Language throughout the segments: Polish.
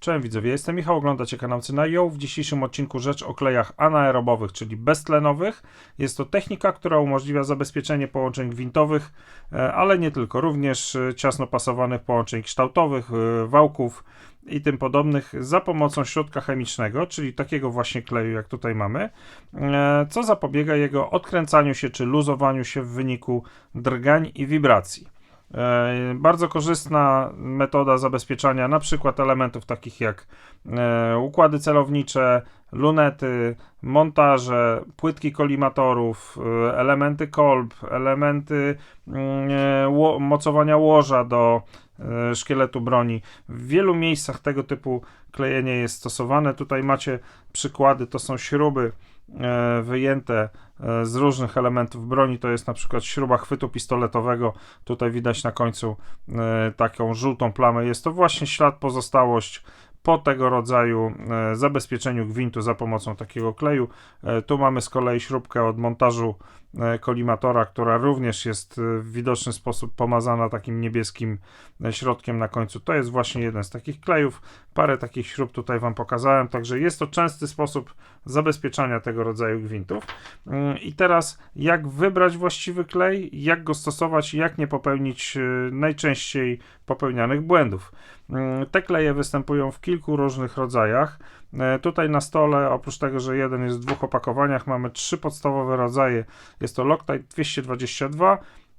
Cześć widzowie, jestem Michał, oglądacie kanał Cynają. W dzisiejszym odcinku rzecz o klejach anaerobowych, czyli beztlenowych. Jest to technika, która umożliwia zabezpieczenie połączeń gwintowych, e, ale nie tylko, również e, ciasno pasowanych połączeń kształtowych, e, wałków i tym podobnych za pomocą środka chemicznego, czyli takiego właśnie kleju, jak tutaj mamy, co zapobiega jego odkręcaniu się czy luzowaniu się w wyniku drgań i wibracji. E, bardzo korzystna metoda zabezpieczania na przykład elementów takich jak e, układy celownicze, lunety, montaże, płytki kolimatorów, e, elementy kolb, elementy mm, mocowania łoża do szkieletu broni. W wielu miejscach tego typu klejenie jest stosowane. Tutaj macie przykłady, to są śruby wyjęte e, z różnych elementów broni. To jest na przykład śruba chwytu pistoletowego. Tutaj widać na końcu e, taką żółtą plamę. Jest to właśnie ślad, pozostałość po tego rodzaju zabezpieczeniu gwintu za pomocą takiego kleju. Tu mamy z kolei śrubkę od montażu E, kolimatora, która również jest e, w widoczny sposób pomazana takim niebieskim e, środkiem na końcu. To jest właśnie jeden z takich klejów. Parę takich śrub tutaj Wam pokazałem, także jest to częsty sposób zabezpieczania tego rodzaju gwintów. Mm, I teraz, jak wybrać właściwy klej, jak go stosować, jak nie popełnić najczęściej popełnianych błędów. Mm, te kleje występują w kilku różnych rodzajach. E, tutaj na stole, oprócz tego, że jeden jest w dwóch opakowaniach, mamy trzy podstawowe rodzaje. Jest to Loctite 222,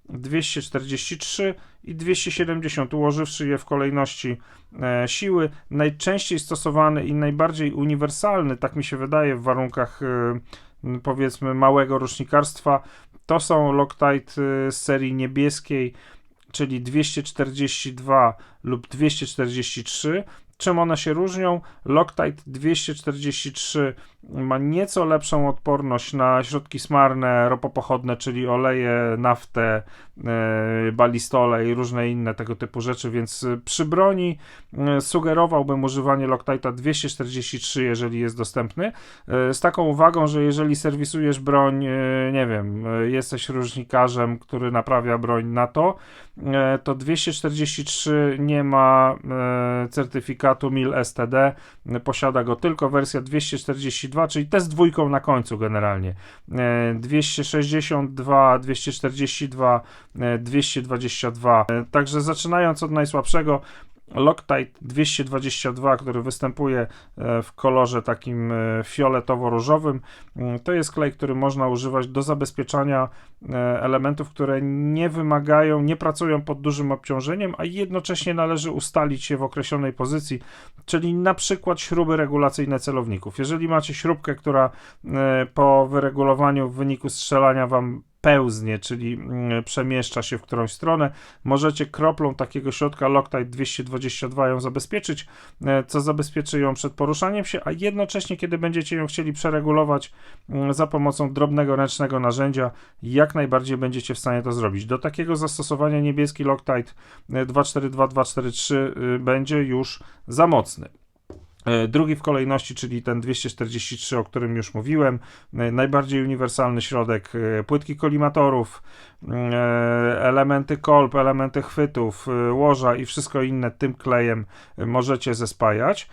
243 i 270, ułożywszy je w kolejności e, siły. Najczęściej stosowany i najbardziej uniwersalny, tak mi się wydaje, w warunkach e, powiedzmy małego rusznikarstwa, to są Loctite z serii niebieskiej, czyli 242 lub 243. Czym one się różnią? Loctite 243 ma nieco lepszą odporność na środki smarne, ropopochodne, czyli oleje, naftę, e, balistole i różne inne tego typu rzeczy, więc przy broni e, sugerowałbym używanie Loctite'a 243, jeżeli jest dostępny, e, z taką uwagą, że jeżeli serwisujesz broń, nie wiem, jesteś różnikarzem, który naprawia broń NATO, to 243 nie ma certyfikatu MIL STD, posiada go tylko wersja 242 2, czyli te z dwójką na końcu generalnie. 262, 242, 222. Także zaczynając od najsłabszego, Loctite 222, który występuje e, w kolorze takim e, fioletowo-różowym, mm, to jest klej, który można używać do zabezpieczania e, elementów, które nie wymagają, nie pracują pod dużym obciążeniem, a jednocześnie należy ustalić je w określonej pozycji, czyli na przykład śruby regulacyjne celowników. Jeżeli macie śrubkę, która po wyregulowaniu w wyniku strzelania wam pełznie, czyli mm, przemieszcza się w którąś stronę. Możecie kroplą takiego środka Loctite 222 ją zabezpieczyć, e, co zabezpieczy ją przed poruszaniem się, a jednocześnie, kiedy będziecie ją chcieli przeregulować mm, za pomocą drobnego ręcznego narzędzia, jak najbardziej będziecie w stanie to zrobić. Do takiego zastosowania niebieski Loctite 242-243 e, y, będzie już za mocny. E, drugi w kolejności, czyli ten 243, o którym już mówiłem, e, najbardziej uniwersalny środek e, płytki kolimatorów, elementy kolb, elementy chwytów, łoża i wszystko inne tym klejem możecie zespajać.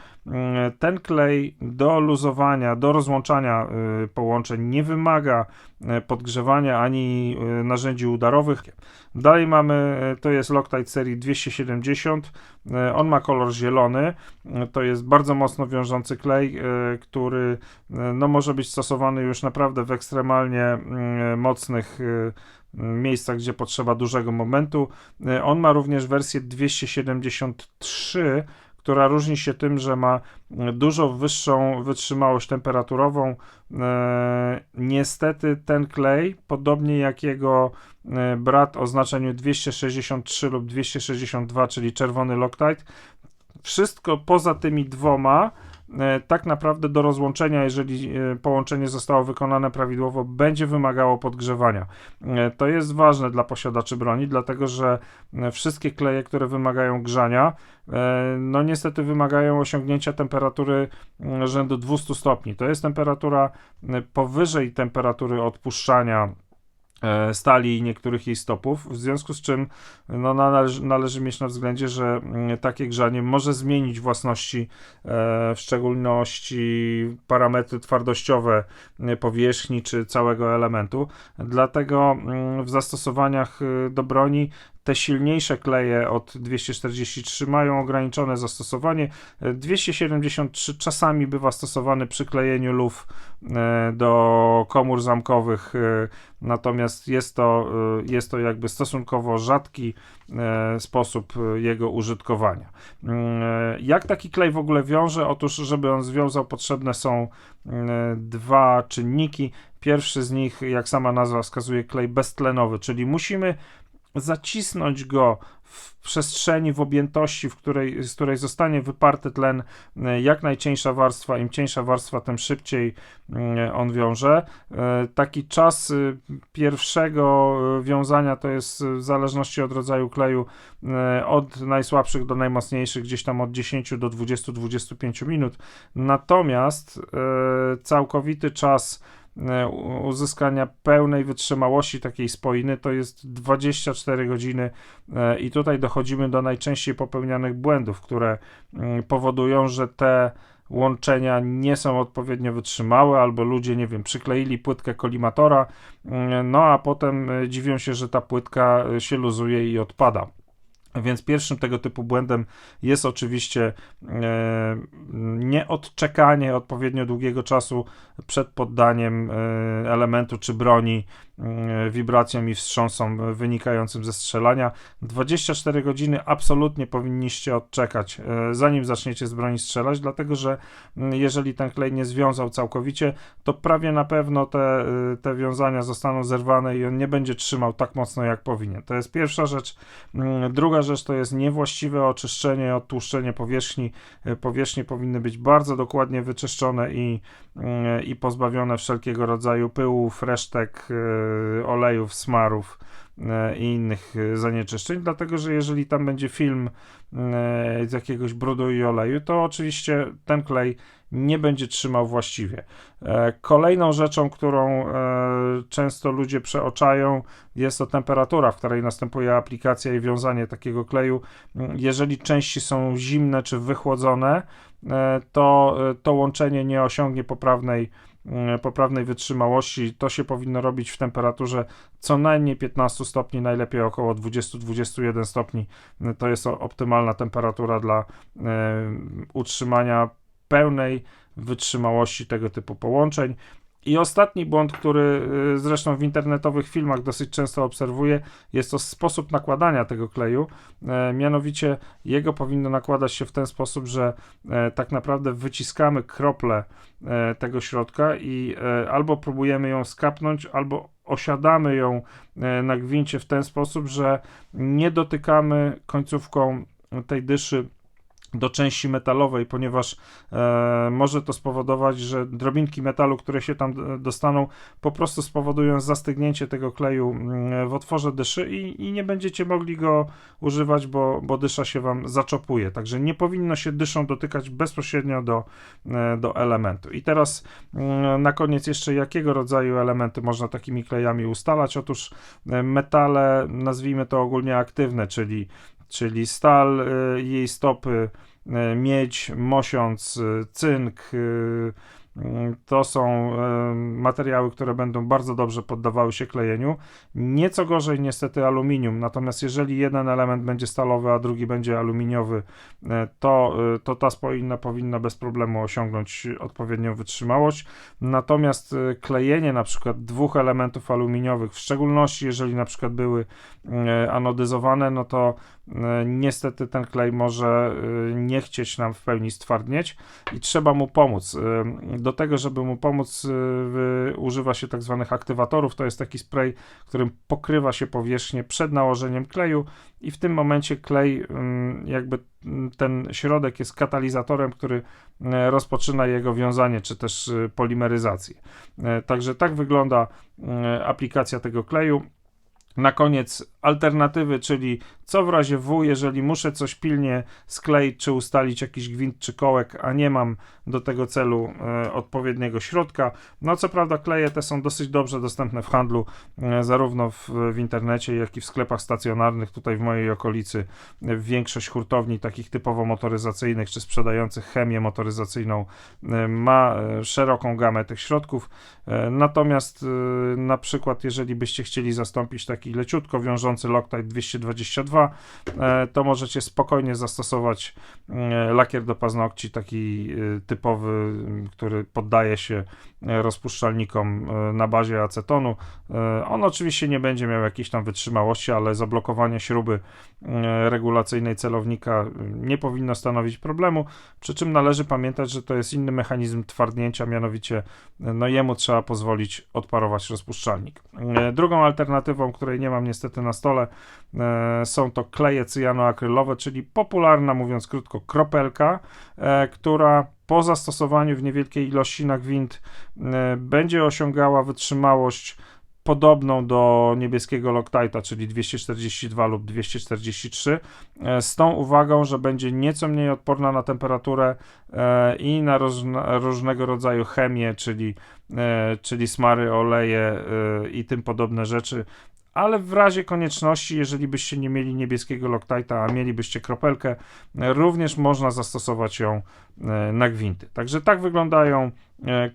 Ten klej do luzowania, do rozłączania połączeń nie wymaga podgrzewania ani narzędzi udarowych. Dalej mamy, to jest Loctite serii 270, on ma kolor zielony, to jest bardzo mocno wiążący klej, który no, może być stosowany już naprawdę w ekstremalnie mocnych miejscach, gdzie potrzeba dużego momentu. On ma również wersję 273, która różni się tym, że ma dużo wyższą wytrzymałość temperaturową. Niestety ten klej, podobnie jak jego e, brat o znaczeniu 263 lub 262, czyli czerwony Loctite, wszystko poza tymi dwoma tak naprawdę do rozłączenia, jeżeli e, połączenie zostało wykonane prawidłowo, będzie wymagało podgrzewania. E, to jest ważne dla posiadaczy broni, dlatego że wszystkie kleje, które wymagają grzania, no niestety wymagają osiągnięcia temperatury rzędu 200 stopni. To jest temperatura powyżej temperatury odpuszczania E, stali i niektórych jej stopów, w związku z czym no, należy, należy mieć na względzie, że mm, takie grzanie może zmienić własności, e, w szczególności parametry twardościowe e, powierzchni czy całego elementu. Dlatego mm, w zastosowaniach do broni te silniejsze kleje od 243 mają ograniczone zastosowanie. 273 czasami bywa stosowany przy klejeniu luf e, do komór zamkowych, e, natomiast jest to, e, jest to jakby stosunkowo rzadki sposób jego użytkowania. Jak taki klej w ogóle wiąże? Otóż, żeby on związał, potrzebne są dwa czynniki. Pierwszy z nich, jak sama nazwa wskazuje, klej beztlenowy, czyli musimy zacisnąć go w przestrzeni, w objętości, w której, z której zostanie wyparty tlen, e, jak najcieńsza warstwa, im cieńsza warstwa, tym szybciej mm, on wiąże. E, taki czas pierwszego wiązania to jest w zależności od rodzaju kleju e, od najsłabszych do najmocniejszych, gdzieś tam od 10 do 20-25 minut. Natomiast całkowity czas E, uzyskania pełnej wytrzymałości takiej spoiny to jest 24 godziny e, i tutaj dochodzimy do najczęściej popełnianych błędów, które mm, powodują, że te łączenia nie są odpowiednio wytrzymałe, albo ludzie, nie wiem, przykleili płytkę kolimatora, mm, no a potem e, dziwią się, że ta płytka się luzuje i odpada. Więc pierwszym tego typu błędem jest oczywiście e, nieodczekanie odpowiednio długiego czasu przed poddaniem e, elementu czy broni E, wibracjom i wstrząsom wynikającym ze strzelania. 24 godziny absolutnie powinniście odczekać, zanim zaczniecie z broni strzelać, dlatego że jeżeli ten klej nie związał całkowicie, to prawie na pewno te, te wiązania zostaną zerwane i on nie będzie trzymał tak mocno jak powinien. To jest pierwsza rzecz. Druga rzecz to jest niewłaściwe oczyszczenie, odtłuszczenie powierzchni. Powierzchnie powinny być bardzo dokładnie wyczyszczone i, i pozbawione wszelkiego rodzaju pyłów, resztek, Y, olejów, smarów i innych y, zanieczyszczeń, dlatego że jeżeli tam będzie film z jakiegoś brudu i oleju, to oczywiście ten klej nie będzie trzymał właściwie. E, kolejną rzeczą, którą e, często ludzie przeoczają, jest to temperatura, w której następuje aplikacja i wiązanie takiego kleju. Jeżeli części są zimne czy wychłodzone, e, to to łączenie nie osiągnie poprawnej poprawnej wytrzymałości. To się powinno robić w temperaturze co najmniej 15 stopni, najlepiej około 20-21 stopni. To jest optymalna temperatura dla e, utrzymania pełnej wytrzymałości tego typu połączeń. I ostatni błąd, który y, zresztą w internetowych filmach dosyć często obserwuję, jest to sposób nakładania tego kleju. E, mianowicie jego powinno nakładać się w ten sposób, że e, tak naprawdę wyciskamy krople e, tego środka i albo próbujemy ją skapnąć, albo osiadamy ją na gwincie w ten sposób, że nie dotykamy końcówką tej dyszy do części metalowej, ponieważ e, może to spowodować, że drobinki metalu, które się tam dostaną, po prostu spowodują zastygnięcie tego kleju mm, w otworze dyszy i, i nie będziecie mogli go używać, bo, bo dysza się wam zaczopuje. Także nie powinno się dyszą dotykać bezpośrednio do, e, do elementu. I teraz mm, na koniec jeszcze jakiego rodzaju elementy można takimi klejami ustalać? Otóż e, metale, nazwijmy to ogólnie aktywne, czyli czyli stal, y, jej stopy, y, miedź, mosiąc, y, cynk, to są materiały, które będą bardzo dobrze poddawały się klejeniu. Nieco gorzej niestety aluminium, natomiast jeżeli jeden element będzie stalowy, a drugi będzie aluminiowy, to, to ta spoina powinna bez problemu osiągnąć odpowiednią wytrzymałość. Natomiast klejenie na przykład dwóch elementów aluminiowych, w szczególności jeżeli na przykład były anodyzowane, no to niestety ten klej może nie chcieć nam w pełni stwardnieć i trzeba mu pomóc do tego, żeby mu pomóc, używa się tak zwanych aktywatorów. To jest taki spray, którym pokrywa się powierzchnię przed nałożeniem kleju i w tym momencie klej, mm, jakby mm, ten środek jest katalizatorem, który e, rozpoczyna jego wiązanie, czy też polimeryzację. E, także tak wygląda e, aplikacja tego kleju. Na koniec alternatywy, czyli co w razie W, jeżeli muszę coś pilnie skleić, czy ustalić jakiś gwint czy kołek, a nie mam do tego celu e, odpowiedniego środka. No co prawda kleje te są dosyć dobrze dostępne w handlu, e, zarówno w, w internecie, jak i w sklepach stacjonarnych. Tutaj w mojej okolicy e, większość hurtowni takich typowo motoryzacyjnych, czy sprzedających chemię motoryzacyjną e, ma e, szeroką gamę tych środków. E, Natomiast e, na przykład jeżeli byście chcieli zastąpić taki leciutko wiążący Loctite 222, e, to możecie spokojnie zastosować e, lakier do paznokci, taki e, typowy, który poddaje się rozpuszczalnikom na bazie acetonu. On oczywiście nie będzie miał jakiejś tam wytrzymałości, ale zablokowanie śruby regulacyjnej celownika nie powinno stanowić problemu, przy czym należy pamiętać, że to jest inny mechanizm twardnięcia, mianowicie no jemu trzeba pozwolić odparować rozpuszczalnik. Drugą alternatywą, której nie mam niestety na stole, e, są to kleje cyjanoakrylowe, czyli popularna, mówiąc krótko, kropelka, e, która po zastosowaniu w niewielkiej ilości na gwint e, będzie osiągała wytrzymałość podobną do niebieskiego Loctite'a, czyli 242 lub 243, e, z tą uwagą, że będzie nieco mniej odporna na temperaturę i na różne, różnego rodzaju chemię, czyli, czyli smary, oleje i tym podobne rzeczy. Ale w razie konieczności, jeżeli byście nie mieli niebieskiego Loctite'a, a mielibyście kropelkę, również można zastosować ją e, na gwinty. Także tak wyglądają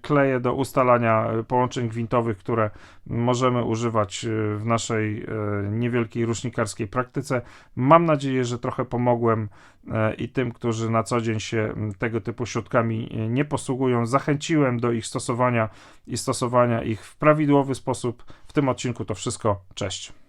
kleje do ustalania e, połączeń gwintowych, które możemy używać e, w naszej e, niewielkiej rusznikarskiej praktyce. Mam nadzieję, że trochę pomogłem e, i tym, którzy na co dzień się tego typu środkami e, nie posługują. Zachęciłem do ich stosowania i stosowania ich w prawidłowy sposób. W tym odcinku to wszystko. Cześć.